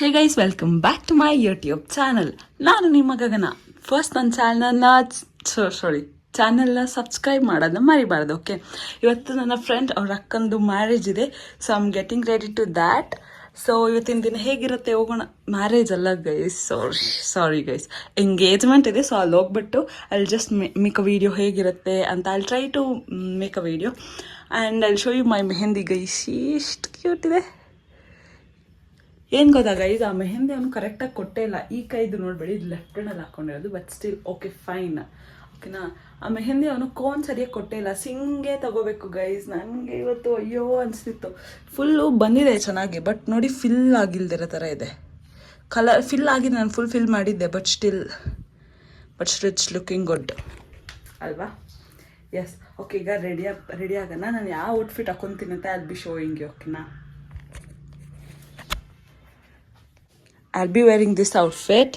Hey guys welcome back to my YouTube channel ನಾನು ನಿಮ್ಮ ಗಗನ. First ನನ್ನ ಚಾನಲ್ನ ಸಾರಿ ಚಾನಲ್ನ ಸಬ್ಸ್ಕ್ರೈಬ್ ಮಾಡೋದನ್ನ ಮರಿಬಾರ್ದು ಓಕೆ ಇವತ್ತು ನನ್ನ ಫ್ರೆಂಡ್ ಅವ್ರ ಅಕ್ಕಂದು ಮ್ಯಾರೇಜ್ ಇದೆ so I'm getting ready to that so ಇವತ್ತಿನ ದಿನ ಹೇಗಿರುತ್ತೆ ಹೋಗೋಣ? ಮ್ಯಾರೇಜ್ ಅಲ್ಲ guys sorry sorry guys engagement ಇದೆ ಸೊ ಅಲ್ಲಿ ಹೋಗ್ಬಿಟ್ಟು ಅಲ್ಲಿ ಜಸ್ಟ್ ಮೇಕ್ ಅ ವೀಡಿಯೋ ಹೇಗಿರುತ್ತೆ ಅಂತ ಅಲ್ಲಿ try to make a video and ಅಲ್ಲಿ show you my mehndi guys ಎಷ್ಟು ಕ್ಯೂಟ್ ಇದೆ. ಏನು ಗೊತ್ತಾ ಗೈಸ್ ಆ ಮೆಹಂದಿ ಅವನು ಕರೆಕ್ಟಾಗಿ ಕೊಟ್ಟೇ ಇಲ್ಲ. ಈ ಕೈದು ನೋಡ್ಬೇಡಿ, ಇದು ಲೆಫ್ಟ್ ಹ್ಯಾಂಡಲ್ಲಿ ಹಾಕೊಂಡಿರೋದು ಬಟ್ ಸ್ಟಿಲ್ ಓಕೆ ಫೈನ್ ಓಕೆನಾ? ಆ ಮೆಹಂದಿ ಅವನು ಕೋನ್ ಸರಿಯಾಗಿ ಕೊಟ್ಟೇ ಇಲ್ಲ. ಸಿಂಗೇ ತಗೋಬೇಕು ಗೈಸ್ ನನಗೆ ಇವತ್ತು ಅಯ್ಯೋ ಅನಿಸ್ತಿತ್ತು. ಫುಲ್ಲು ಬಂದಿದೆ ಚೆನ್ನಾಗಿ ಬಟ್ ನೋಡಿ ಫಿಲ್ ಆಗಿಲ್ದಿರೋ ಥರ ಇದೆ. ಕಲರ್ ಫಿಲ್ ಆಗಿದೆ ನಾನು ಫುಲ್ ಫಿಲ್ ಮಾಡಿದ್ದೆ but still but stitches looking good ಅಲ್ವಾ? ಎಸ್ ಓಕೆ ಈಗ ರೆಡಿ ರೆಡಿ ಆಗೋಣ. ನಾನು ಯಾವ ಔಟ್ಫಿಟ್ ಹಾಕೊತೀನಿ ಅಂತ ಅದು ಬಿ ಶೋಯಿಂಗ್ ಓಕೆನಾ I'll be wearing this outfit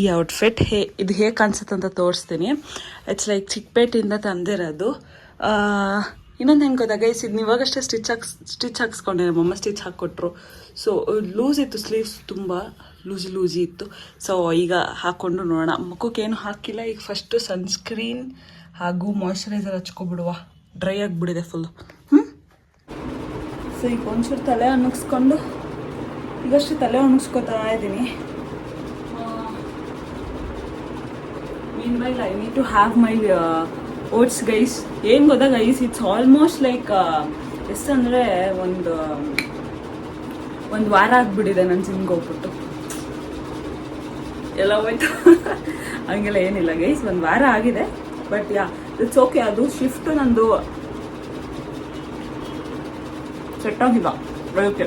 ಈ ಔಟ್ಫಿಟ್ ಹೇ, ಇದು ಹೇಗೆ ಕಾಣಿಸುತ್ತೆ ಅಂತ ತೋರಿಸ್ತೀನಿ. ಇಟ್ಸ್ ಲೈಕ್ ಚಿಕ್ಕಪೇಟೆಯಿಂದ ತಂದಿರೋದು. ಇನ್ನೊಂದು ಹೆಂಗೆ ಗೊತ್ತಾ ಇದು ಇವಾಗಷ್ಟೇ ಸ್ಟಿಚ್ ಹಾಕ್ಸ್ ಸ್ಟಿಚ್ ಹಾಕ್ಸ್ಕೊಂಡೆ ನಮ್ಮಮ್ಮ ಸ್ಟಿಚ್ ಹಾಕ್ಕೊಟ್ರು. ಸೊ ಲೂಸ್ ಇತ್ತು ಸ್ಲೀವ್ಸ್ ತುಂಬ ಲೂಸಿ ಲೂಸಿ ಇತ್ತು. ಸೊ ಈಗ ಹಾಕ್ಕೊಂಡು ನೋಡೋಣ. ಮುಖಕ್ಕೆ ಹಾಕಿಲ್ಲ, ಈಗ ಫಸ್ಟು ಸನ್ಸ್ಕ್ರೀನ್ ಹಾಗೂ ಮಾಯ್ಶ್ಚರೈಸರ್ ಹಚ್ಕೊಬಿಡುವ. ಡ್ರೈ ಆಗಿಬಿಡಿದೆ ಫುಲ್ಲು ಹ್ಞೂ ಸೊ ಈಗ ಒಂಚೂರು ತಲೆ ಅನ್ನಿಸ್ಕೊಂಡು ಈಗಷ್ಟು ತಲೆ ಒಣಗಿಸ್ಕೊತಾ ಇದ್ದೀನಿ. Meanwhile I need to have my oats guys ಏನು ಗೊತ್ತಾ ಗೈಸ್ ಇಟ್ಸ್ ಆಲ್ಮೋಸ್ಟ್ ಲೈಕ್ ಎಷ್ಟಂದರೆ ಒಂದು ಒಂದು ವಾರ ಆಗಿಬಿಟ್ಟಿದೆ ನನ್ನ ಜಿಮ್ಗೆ ಹೋಗ್ಬಿಟ್ಟು. ಎಲ್ಲ ಹೋಯ್ತು. ಹಂಗೆಲ್ಲ ಏನಿಲ್ಲ ಗೈಸ್ ಒಂದು ವಾರ ಆಗಿದೆ. ಬಟ್ ಯಾ ಇಟ್ಸ್ ಓಕೆ ಅದು ಶಿಫ್ಟ್ ನಂದು ಸೆಟ್ ಆಗಿಲ್ಲ. ಓಕೆ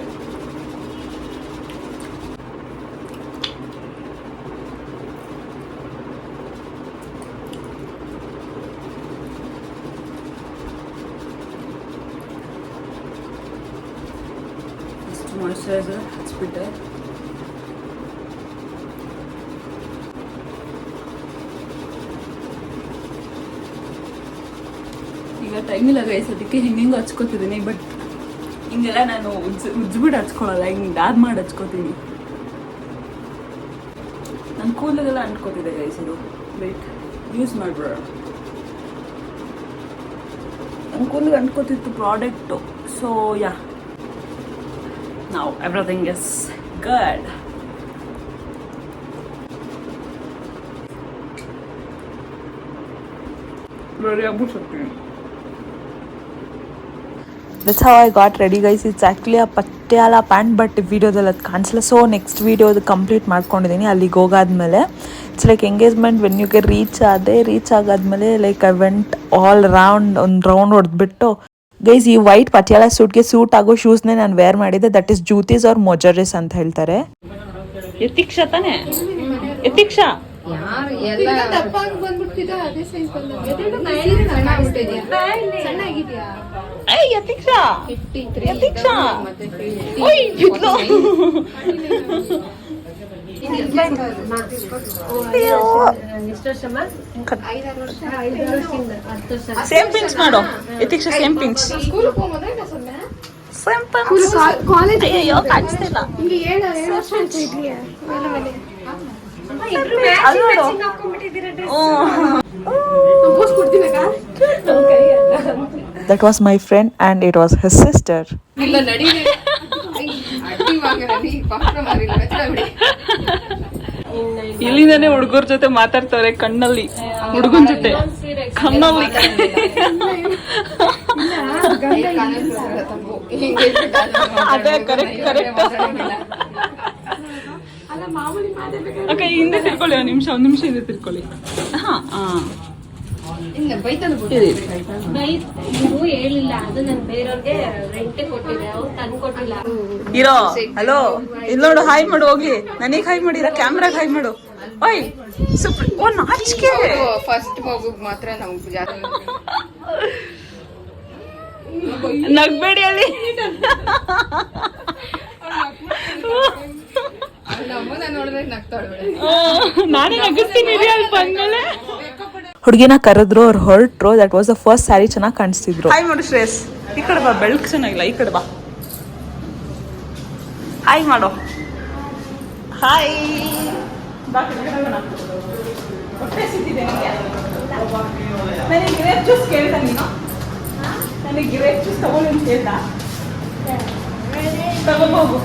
ಇಷ್ಟು ಮಾಯ್ಶ್ಚರೈಸರ್ ಹಚ್ಬಿಟ್ಟೆ ಈಗ ಟೈಮ್ ಇಲ್ಲ ಗೈಸ್ ಅದಕ್ಕೆ ಹಿಂಗೆ ಹಿಂಗೆ ಹಚ್ಕೋತಿದ್ದೀನಿ ಬಟ್ ಹಿಂಗೆಲ್ಲ ನಾನು ಉಜ್ಜ್ ಉಜ್ಬಿಟ್ಟು ಹಚ್ಕೊಳಲ್ಲ ಹಿಂಗೆ ದಾದ್ ಮಾಡಿ ಹಚ್ಕೋತೀನಿ. ನನ್ನ ಕೂದಲಿಗೆಲ್ಲ ಅಂಟ್ಕೋತಿದೆ ಗೈಸ್ ಇದು. ವೇಟ್ ಯೂಸ್ ಮಾಡ್ಬೇಡ ನನ್ನ ಕೂದಲಿಗೆ ಅಂಟ್ಕೋತಿತ್ತು ಪ್ರಾಡಕ್ಟು ಸೊ ಯಾ ನಾವು ಎವ್ರಿಥಿಂಗ್ ಇಸ್ ಗುಡ್ ರೆಡಿ ಆಗ್ಬಿಟ್ಟು that's how I got ready guys it's actually a Patiala pant but ವಿಡಿಯೋದಲ್ಲಿ ಅದು ಕಾಣಿಸಲ್ಲ ಸೊ ನೆಕ್ಸ್ಟ್ ವಿಡಿಯೋದು ಕಂಪ್ಲೀಟ್ ಮಾಡ್ಕೊಂಡಿದ್ದೀನಿ ಅಲ್ಲಿಗೆ ಹೋಗಾದ್ಮೇಲೆ ಇಟ್ಸ್ ಲೈಕ್ ಎಂಗೇಜ್ಮೆಂಟ್ ವೆನ್ ಯುಗೆ ರೀಚ್ ಆದೆ reach ಆಗಾದ್ಮೇಲೆ like I went all round ಒಂದು ರೌಂಡ್ ಹೊಡೆದ್ಬಿಟ್ಟು ಗೈಸ್ ಈ ವೈಟ್ ಪಟಿಯಾಲ ಸೂಟ್ಗೆ ಸೂಟ್ ಆಗೋ ಶೂಸ್ನೇ ನಾನು ವೇರ್ ಮಾಡಿದ್ದೆ that is juttis or mojaris ಅಂತ ಹೇಳ್ತಾರೆ. ಯತಿಕ್ಷಾ ತಾನೆ? ಯತಿಕ್ಷಾ? ಯತಿಕ್ಷಾ! ಸೇಮ್ ಪಿಂಚ್ ಮಾಡು. ಯತಿಕ್ಷಾ ಸೇಮ್ ಪಿಂಚ್ ಸ್ಕೂಲ್ ಹೋಗೋದ್ರೆ ನಾ ಸೊನ್ನೆ ಸೇಮ್ ಪಿಂಚ್ ಕಾಲೇಜ್ ಅಯ್ಯೋ ಕಾಣಿಸ್ತಿಲ್ಲ ಹಿಂಗೆ ಏಳು ಏಳು ವರ್ಷ ಅಂತ ಇದ್ಲಿ ಮೇಲೆ ಮೇಲೆ ಅಲ್ಲಿ ನೋಡು. Post ಕೊಡ್ತೀನಕ್ಕ that was my friend and it was his sister ಇಲ್ಲ ನಡೀರಿ ಇಲ್ಲಿಂದಾನೆ ಹುಡುಗರ ಜೊತೆ ಮಾತಾಡ್ತಾರೆ ಕಣ್ಣಲ್ಲಿ ಹುಡುಗನ ಜೊತೆ. ಕಣ್ಣಲ್ಲಿ. ಅದೇ ಕರೆಕ್ಟ್ ಕರೆಕ್ಟ್ ಅಲ್ಲ ಮಾಮೂಲಿ ಮಾತಾಡ್ಬೇಕು ಓಕೆ ಹಿಂದೆ ತಿರ್ಕೊಳ್ಳಿ ಒಂದು ನಿಮಿಷ ಒಂದು ನಿಮಿಷ ಹಿಂದೆ ತಿರ್ಕೊಳ್ಳಿ. ಹಾಂ ಹಾಂ ನೀವು ಹೇಳಿಲ್ಲ ಅದು ನಾನು ಬೇರೆಯವ್ರಿಗೆ ರೆಂಟ್ ಕೊಟ್ಟಿದ್ದೆ ಅವ್ರು ತಂದು ಕೊಟ್ಟಿಲ್ಲ. ಇರೋ ಹಲೋ ಇಲ್ಲಿ ನೋಡು ಹಾಯ್ ಮಾಡು ಹೋಗಿ. ನನಗೆ ಹಾಯ್ ಮಾಡಿರ ಕ್ಯಾಮ್ರಾಗ ಹಾಯ್ ಮಾಡು. ಓಯ್ ಸುಪ್ರಿ ಓ ನಾಚಿಕೆ. ಫಸ್ಟ್ ಮಗುಗ್ ಮಾತ್ರ ನಾವು ಜಾಸ್ತಿ ನಗ್ಬೇಡಿ ಅಲ್ಲಿ. ನಾನೇ ನಗಿಸ್ತೀನಿ ಬಂದ್ಮೇಲೆ. ಹುಡುಗಿನ ಕರೆದ್ರು ಅವ್ರು ಹೊರಟ್ರು. That was the first sari ಚೆನ್ನಾಗಿ ಕಾಣಿಸ್ತಿದ್ರು. ಹಾಯ್ ಮಾಡು ಶ್ರೇಯಸ್. ಈ ಕಡೆ ಬಾ ಬೆಳಕು ಚೆನ್ನಾಗಿಲ್ಲ ಈ ಕಡೆ ಬಾ. ಹಾಯ್ ಮಾಡೋ. ಹಾಯ್ ನನಗೆ ಗ್ರೇಪ್ ಜ್ಯೂಸ್ ಕೇಳ್ದ ನೀನು? ನನಗೆ ಗ್ರೇಪ್ ಜ್ಯೂಸ್ ತಗೊಂಡು ಅಂತ ಕೇಳ್ದ ತಗೋಬಹುದು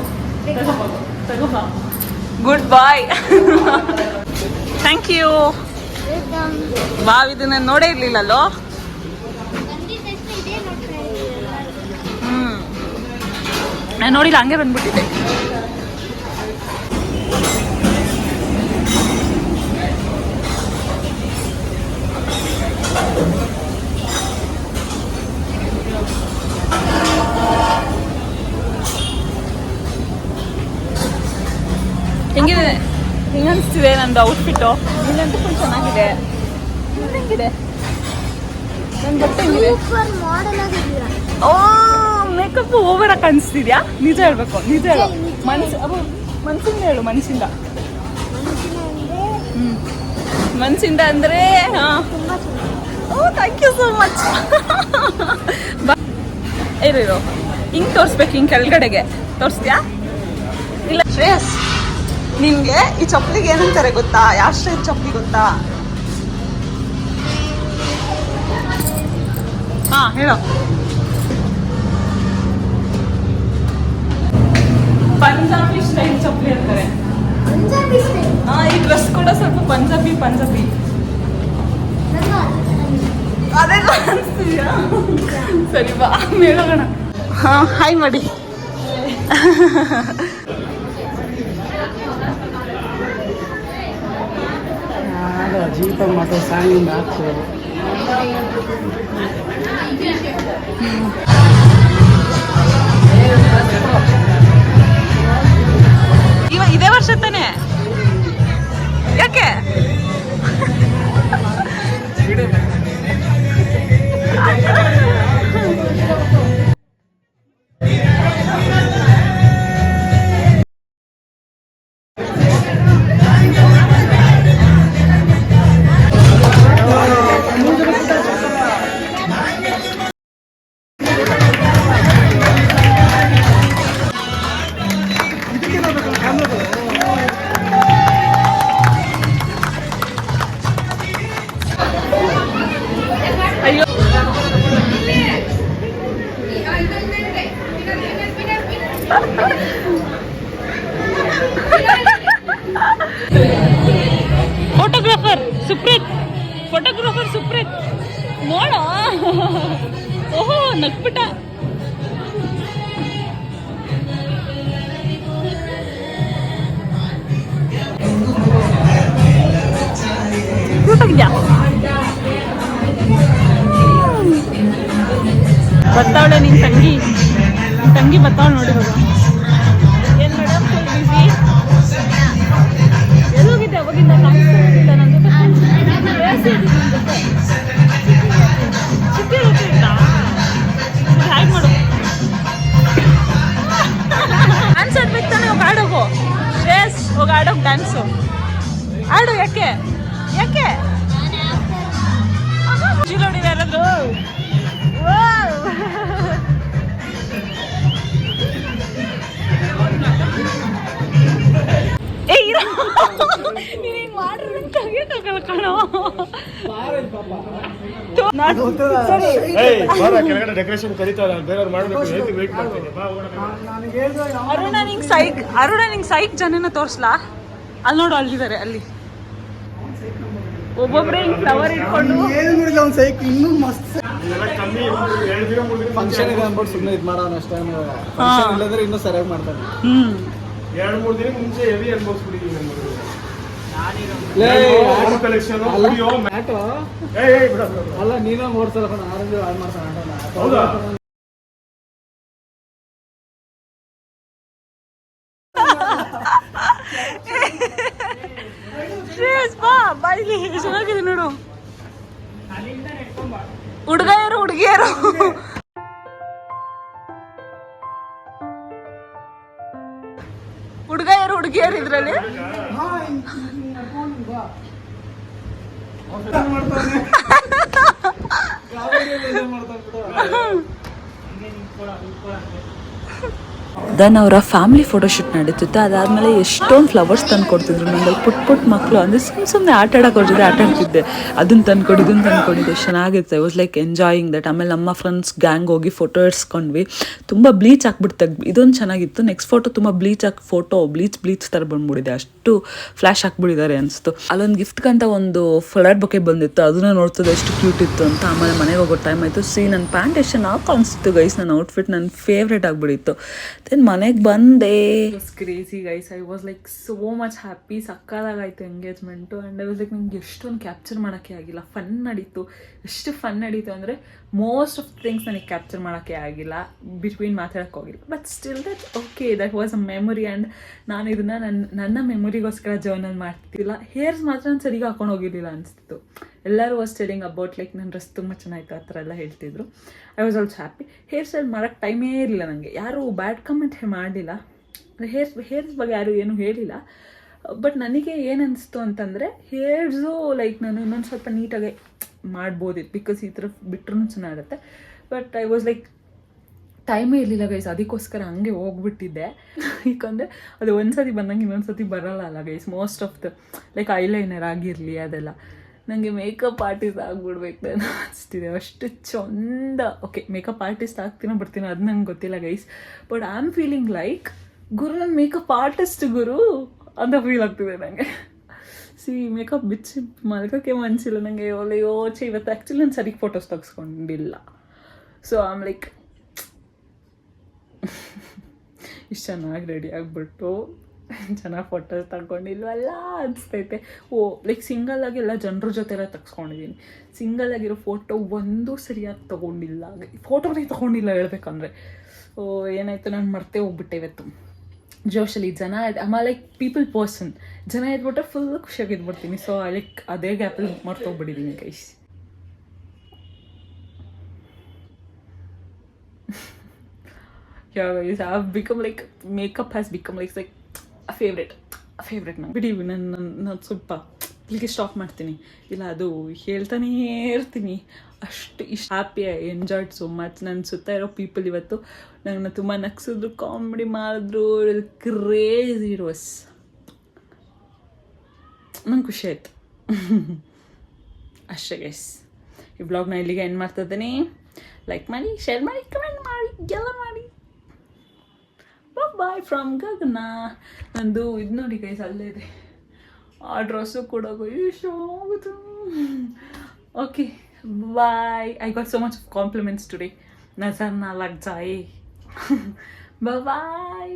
ಗುಡ್ ಬಾಯ್ ಥ್ಯಾಂಕ್ ಯು ಬಾವ್ ಇದನ್ನ ನೋಡೇ ಇರ್ಲಿಲ್ಲಲ್ಲೋ? ನಾನು ನೋಡಿಲ್ಲ ಹಂಗೆ ಬಂದ್ಬಿಟ್ಟಿದ್ದೆ ಹೆಂಗಿದೆ ಹೆಂಗ ಅನಿಸ್ತಿದೆ ನಂದು ಔಟ್ಫಿಟ್ಟು ನಿನ್ನಂತೂ ಫುಲ್ ಚೆನ್ನಾಗಿದೆ ನಿಂದ್ ಹೆಂಗಿದೆ ನನ್ನ ಬಟ್ಟೆ ಹೆಂಗಿದೆ ಸೂಪರ್ ಮಾಡೆಲ್ ಆಗಿದ್ದೀರಾ ಓ ಮೇಕಪ್ ಓವರ್ ಆಗಿ ಕಾಣಿಸ್ತಿದ್ಯಾ? ನಿಜ ಹೇಳ್ಬೇಕು ನಿಜ ಹೇಳು. ಮನ್ಸು ಅವು ಮನ್ಸಿಂದ ಹೇಳು ಮನ್ಸಿಂದ. ಮನ್ಸಿಂದ ಅಂದ್ರೆ? Oh thank you so much ಇರೋ ಹಿಂಗ್ ಹಿಂಗೆ ತೋರಿಸ್ಬೇಕು ಹಿಂಗೆ ಕೆಳಗಡೆಗೆ. ತೋರಿಸ್ತೀಯಾ? ಇಲ್ಲ. ಶ್ರೇಯಸ್ ನಿಮ್ಗೆ ಈ ಚಪ್ಪಲಿಗೆ ಏನಂತಾರೆ ಗೊತ್ತಾ? ಯಾವ ಸ್ಟೈಲ್ ಚಪ್ಪಲಿ ಗೊತ್ತಾ? ಹಾ ಹೇಳೋ. ಪಂಜಾಬಿ ಸ್ಟೈಲ್ ಚಪ್ಪಲಿ ಅಂತಾರೆ ಪಂಜಾಬಿ ಸ್ಟೈಲ್ ಹಾ ಈ ಡ್ರೆಸ್ ಕೂಡ ಸ್ವಲ್ಪ ಪಂಜಾಬಿ ಪಂಜಾಬಿ ನಂಗೂ ಅದೇ ತರ ಅದೆಲ್ಲ ಅನಿಸ್ತಿದ್ಯಾ ಸರಿ ಬಾ ಮೇಳೋಣ ಹಾ ಹಾಯ್ ಮಾಡಿ ಜೀಪ ಮತ್ತು ಸಾಂಗಿಂದ ಹಾಕ್ತೇವೆ ಫೋಟೋಗ್ರಾಫರ್ ಸುಪ್ರೀತ್ ಫೋಟೋಗ್ರಾಫರ್ ಸುಪ್ರೀತ್ ನೋಡ? ಓಹೋ ನಗ್ಬಿಟ್ಟ. ಬರ್ತಾವಳೆ ನಿನ್ ತಂಗಿ. ತಂಗಿ ಬರ್ತಾವ ನೋಡಿ ಏನ್ ಮೇಡಮ್ ಫುಲ್ ಬಿಸಿ ಎಲ್ಲೋಗಿದ್ದೆ ಅವಾಗಿಂದ ಕಾಣಿಸ್ತಾ ನನ್ನ ಜೊತೆ. ಬೇಸಿ ನಿನ್ ಜೊತೆ. ಚಿಕ್ಕಿ ಜೊತೆ ಇದ್ದ ಹ್ಯಾಗ್ ಮಾಡು. ಡ್ಯಾನ್ಸ್ ಆಡ್ಬೇಕು ತಾನೆ ಹೋಗಿ. ಆಡೋಗು ಶ್ರೇಯಸ್ ಹೋಗಿ ಆಡೋಗು ಡ್ಯಾನ್ಸು ಆಡು ಯಾಕೆ? ಯಾಕೆ? ಯಾರಾದ್ರು ಏ ಇರೋ ನೀನ್ ಹಿಂಗ್ ಮಾಡ್ರಿ ನಂಗ್ ತೆಗಿಯಕ್ಕಾಗಲ್ಲ ಕಣೋ. ಸರಿ ಏಯ್ ಬಾರ ಕೆಳಗಡೆ ಡೆಕೋರೇಷನ್ ಕರೀತಾರ ಬೇರೆಯವ್ರು ಮಾಡಬೇಕು ವೇಟ್ ಮಾಡ್ತೀನಿ. ಬಾ ಅರುಣ ನಿಂಗೆ ಸೈಕ್ ಅರುಣ ನಿಂಗೆ ಸೈಕ್ ಜನನ ತೋರಿಸ್ಲಾ? ಅಲ್ಲಿ ನೋಡು ಅಲ್ಲಿದ್ದಾರೆ ಅಲ್ಲಿ. ಒಬ್ಬೊಬ್ರೆ ಹಿಂಗ್ ಫ್ಲವರ್ ಇಟ್ಕೊಂಡು. ಒಂದ್ ಸೈಕ್ ಇನ್ನೂ ಮಸ್ತ್ ಫಂಕ್ಷನ್ ಇದೆ ಅಂದ್ಬಿಟ್ಟು ಸುಮ್ಮನೆ ಇದು ಮಾಡೋಣ ಅಷ್ಟೇ ಫಂಕ್ಷನ್ ಇಲ್ಲದ್ರೆ ಇನ್ನೂ ಸರಿಯಾಗಿ ಮಾಡ್ತಾರೆ. ಹ್ಮ್. ಎರಡು ಮೂರು ದಿನ ಮುಂಚೆ ಹೆವಿ ಕಲೆಕ್ಷನ್ ಅಲ್ಲ, ನೀನೇ ಆರೆಂಜ್ ಹಾಳು ಮಾಡ್ತಾನೆ. ಹೌದಾ? ಶ್ರೇಯಸ್ ಬಾ ಬಾ ಇಲ್ಲಿ ಚೆನ್ನಾಗಿದೆ ನೋಡು. ಹುಡುಗಿಯರು. ಹುಡುಗಿಯರು ಹುಡುಗಿಯರು ಹುಡುಗಿಯರು ಇದ್ರಲ್ಲಿ. ಮಾಡ್ತಾನೆ. ಕಾಮಿಡಿಯಲ್ಲಿ ಇದೆ ಮಾಡ್ತಾನೆ ಬಿಡು. ದೆನ್ ಅವರ ಫ್ಯಾಮಿಲಿ ಫೋಟೋಶೂಟ್ ನಡೀತಿತ್ತು. ಅದಾದಮೇಲೆ ಎಷ್ಟೊಂದು ಫ್ಲವರ್ಸ್ ತಂದು ಕೊಡ್ತಿದ್ರು ನನಗೆ ಪುಟ್ ಪುಟ್ ಮಕ್ಕಳು ಅಂದರೆ ಸುಮ್ಮನೆ ಸುಮ್ಮನೆ ಆಟ ಆಡೋಕೆ ಅವ್ರ ಜೊತೆ ಆಟ ಆಡ್ತಿದ್ದೆ. ಅದನ್ನು ತಂದ್ಕೊಡಿ ಇದನ್ನು ತಂದ್ಕೊಡಿದ್ದು ಎಷ್ಟು ಚೆನ್ನಾಗಿತ್ತು ವಾಸ್ ಲೈಕ್ ಎಂಜಾಯಿಂಗ್ ದಟ್ ಆಮೇಲೆ ನಮ್ಮ ಫ್ರೆಂಡ್ಸ್ ಗ್ಯಾಂಗ್ ಹೋಗಿ ಫೋಟೋ ಎಡ್ಸ್ಕೊಂಡ್ವಿ ತುಂಬ ಬ್ಲೀಚ್ ಹಾಕ್ಬಿಟ್ಟು ತೆಗ್ ಇದೊಂದು ಚೆನ್ನಾಗಿತ್ತು. ನೆಕ್ಸ್ಟ್ ಫೋಟೋ ತುಂಬ ಬ್ಲೀಚ್ ಹಾಕಿ ಫೋಟೋ ಬ್ಲೀಚ್ ಬ್ಲೀಚ್ ಥರ ಬಂದ್ಬಿಡಿದೆ ಅಷ್ಟು ಫ್ಲ್ಯಾಶ್ ಹಾಕ್ಬಿಟ್ಟಿದ್ದಾರೆ ಅನಿಸ್ತು. ಅಲ್ಲೊಂದು ಗಿಫ್ಟ್ಗಂತ ಒಂದು ಫ್ಲವರ್ ಬೊಕೆ ಬಂದಿತ್ತು. ಅದನ್ನ ನೋಡ್ತದೆ ಎಷ್ಟು ಕ್ಯೂಟ್ ಇತ್ತು ಅಂತ. ಆಮೇಲೆ ಮನೆಗೆ ಹೋಗೋ ಟೈಮ್ ಆಯಿತು. ಸಿ ನನ್ನ ಪ್ಯಾಂಟ್ ಎಷ್ಟು ಚೆನ್ನಾಗಿ ಕಾಣಿಸ್ತು ಗೈಸ್ ನನ್ನ ಔಟ್ಫಿಟ್ ನನ್ನ ಫೇವ್ರೇಟ್ ಆಗಿಬಿಡಿತ್ತು ದೆನ್ ಮನೆಗೆ ಬಂದೆ. Crazy guys I was like so much happy ಸಕ್ಕದಾಗಾಯ್ತು engagement and I was like ನಂಗೆ ಎಷ್ಟೊಂದು ಕ್ಯಾಪ್ಚರ್ ಮಾಡೋಕ್ಕೆ ಆಗಿಲ್ಲ. ಫನ್ ನಡೀತು. ಎಷ್ಟು ಫನ್ ನಡೀತು ಅಂದರೆ ಮೋಸ್ಟ್ ಆಫ್ ಥಿಂಗ್ಸ್ ನನಗೆ ಕ್ಯಾಪ್ಚರ್ ಮಾಡೋಕ್ಕೆ ಆಗಿಲ್ಲ. ಬಿಟ್ವೀನ್ ಮಾತಾಡೋಕ್ಕೆ ಹೋಗಿಲ್ಲ. But still that okay that was a memory and ನಾನು ಇದನ್ನು ನನ್ನ ನನ್ನ ಮೆಮೊರಿಗೋಸ್ಕರ ಜರ್ನಲ್ ಮಾಡ್ತಿಲ್ಲ. ಹೇರ್ಸ್ ಮಾತ್ರ ನಾನು ಸರಿಗೆ ಹಾಕೊಂಡು ಹೋಗಿರಲಿಲ್ಲ ಅನಿಸ್ತಿತ್ತು. ಎಲ್ಲರೂ ವಾಸ್ ಟೆಲಿಂಗ್ ಅಬೌಟ್ ಲೈಕ್ ನನ್ನ ಡ್ರೆಸ್ ತುಂಬ ಚೆನ್ನಾಗಿತ್ತು, ಆ ಥರ ಎಲ್ಲ ಹೇಳ್ತಿದ್ರು. I was also happy hair style ಮಾಡೋಕ್ಕೆ ಟೈಮೇ ಇರಲಿಲ್ಲ ನನಗೆ ಯಾರೂ ಬ್ಯಾಡ್ ಕಮೆಂಟ್ ಮಾಡಲಿಲ್ಲ. ಹೇರ್ಸ್ ಹೇರ್ಸ್ ಬಗ್ಗೆ ಯಾರೂ ಏನೂ ಹೇಳಿಲ್ಲ. ಬಟ್ ನನಗೆ ಏನು ಅಂತಂದರೆ ಹೇರ್ಸು ಲೈಕ್ ನಾನು ಇನ್ನೊಂದು ಸ್ವಲ್ಪ ನೀಟಾಗಿ ಮಾಡ್ಬೋದಿತ್ತು ಬಿಕಾಸ್ ಈ ಥರ ಬಿಟ್ರೂ ಚೆನ್ನಾಗಿರುತ್ತೆ ಬಟ್ ಐ ವಾಸ್ ಲೈಕ್ ಟೈಮೇ ಇರಲಿಲ್ಲ ಗೈಸ್ ಅದಕ್ಕೋಸ್ಕರ ಹಂಗೆ ಹೋಗ್ಬಿಟ್ಟಿದ್ದೆ. ಯಾಕಂದರೆ, ಅದು ಒಂದು ಸತಿ ಬಂದಂಗೆ ಇನ್ನೊಂದು ಸತಿ ಬರಲ್ಲ ಅಲ್ಲ guys most of the like eyeliner ಆಗಿರಲಿ ಅದೆಲ್ಲ. ನನಗೆ ಮೇಕಪ್ ಆರ್ಟಿಸ್ಟ್ ಆಗ್ಬಿಡ್ಬೇಕು ನಾನು ಅನಿಸ್ತಿದೆ. ಅಷ್ಟು ಚಂದ. ಓಕೆ ಮೇಕಪ್ ಆರ್ಟಿಸ್ಟ್ ಆಗ್ತೀನೋ ಬರ್ತೀನೋ ಅದು ನಂಗೆ ಗೊತ್ತಿಲ್ಲ guys but I am feeling like ಗುರು ನನ್ನ ಮೇಕಪ್ ಆರ್ಟಿಸ್ಟ್ ಗುರು ಅಂತ ಫೀಲ್ ಆಗ್ತಿದೆ ನನಗೆ ಸಿ ಮೇಕಪ್ ಬಿಚ್ಚಿ ಮಲ್ಕೋಕ್ಕೆ ಮನಸ್ಸಿಲ್ಲ ನನಗೆ ಒಳ್ಳೆ ಯೋಚೆ ಇವತ್ತು ಆ್ಯಕ್ಚುಲಿ ನಾನು ಸರಿ ಫೋಟೋಸ್ ತೆಗೆಸ್ಕೊಂಡಿಲ್ಲ. ಸೊ ಆಮ್ ಲೈಕ್ ಇಷ್ಟು ಚೆನ್ನಾಗಿ ರೆಡಿ ಆಗಿಬಿಟ್ಟು ಚೆನ್ನಾಗಿ ಫೋಟೋಸ್ ತಗೊಂಡಿಲ್ವಲ್ಲ ಅನಿಸ್ತೈತೆ. ಓ ಲೈಕ್ ಸಿಂಗಲ್ ಆಗಿ ಎಲ್ಲ ಜನರ ಜೊತೆ ಎಲ್ಲ ತೆಗ್ಸ್ಕೊಂಡಿದ್ದೀನಿ ಸಿಂಗಲ್ ಆಗಿರೋ ಫೋಟೋ ಒಂದೂ ಸರಿಯಾಗಿ ತೊಗೊಂಡಿಲ್ಲ. ಫೋಟೋನೇ ತೊಗೊಂಡಿಲ್ಲ ಹೇಳ್ಬೇಕಂದ್ರೆ. ಓ, ಏನಾಯಿತು? ನಾನು ಮರ್ತೆ ಹೋಗ್ಬಿಟ್ಟೆ ಇವತ್ತು. ಜೋಶಲ್ಲಿ ಜನ ಅಮ್ಮ ಲೈಕ್ ಪೀಪಲ್ ಪರ್ಸನ್ ಜನ ಇದ್ಬಿಟ್ರೆ ಫುಲ್ ಖುಷಿಯಾಗಿ ಇದ್ಬಿಡ್ತೀನಿ ಸೊ ಲೈಕ್ ಅದೇ ಗ್ಯಾಪಲ್ಲಿ ಮಾಡ್ತೋಗ್ಬಿಟ್ಟಿದ್ದೀನಿ guys yeah, guys, i've become, like, makeup has become like like a favorite. ನಂಗೆ. ಬಿಡಿ ನನ್ನ ನನ್ನ ಸ್ವಲ್ಪ ಇಲ್ಲಿಗೆ ಸ್ಟಾಪ್ ಮಾಡ್ತೀನಿ. ಇಲ್ಲ, ಅದು ಹೇಳ್ತಾನೇ ಇರ್ತೀನಿ. ಅಷ್ಟು ಇಷ್ಟು. ಹ್ಯಾಪಿ ಎಂಜಾಯ್ಡ್ ಸೊ ಮಚ್ ನನ್ನ ಸುತ್ತ ಇರೋ ಪೀಪಲ್ ಇವತ್ತು ನನ್ನ ತುಂಬ ನಗ್ಸಿದ್ರು ಕಾಮಿಡಿ ಮಾಡಿದ್ರು ಕ್ರೇಜ್ ಇರೋಸ್ ನಂಗೆ ಖುಷಿ ಆಯ್ತು. ಅಷ್ಟೇ ಗೈಸ್ ಈ ಬ್ಲಾಗ್ನ ಇಲ್ಲಿಗೆ ಎಂಡ್ ಮಾಡ್ತಾ ಇದ್ದೀನಿ. ಲೈಕ್ ಮಾಡಿ ಶೇರ್ ಮಾಡಿ ಕಮೆಂಟ್ ಮಾಡಿ, ಎಲ್ಲ ಮಾಡಿ. ಬಾಯ್ ಫ್ರಮ್ ಗಗನ ನಂದು ಇದು ನೋಡಿ ಗೈಸ್ ಅಲ್ಲೇ ಇದೆ ಆ ಡ್ರೆಸ್ಸು ಕೂಡ ಇಷ್ಟು okay bye I got so much compliments today ನಜರ್ ನಾಲ್ಕು ಜಾಯಿ ಬಾಯ್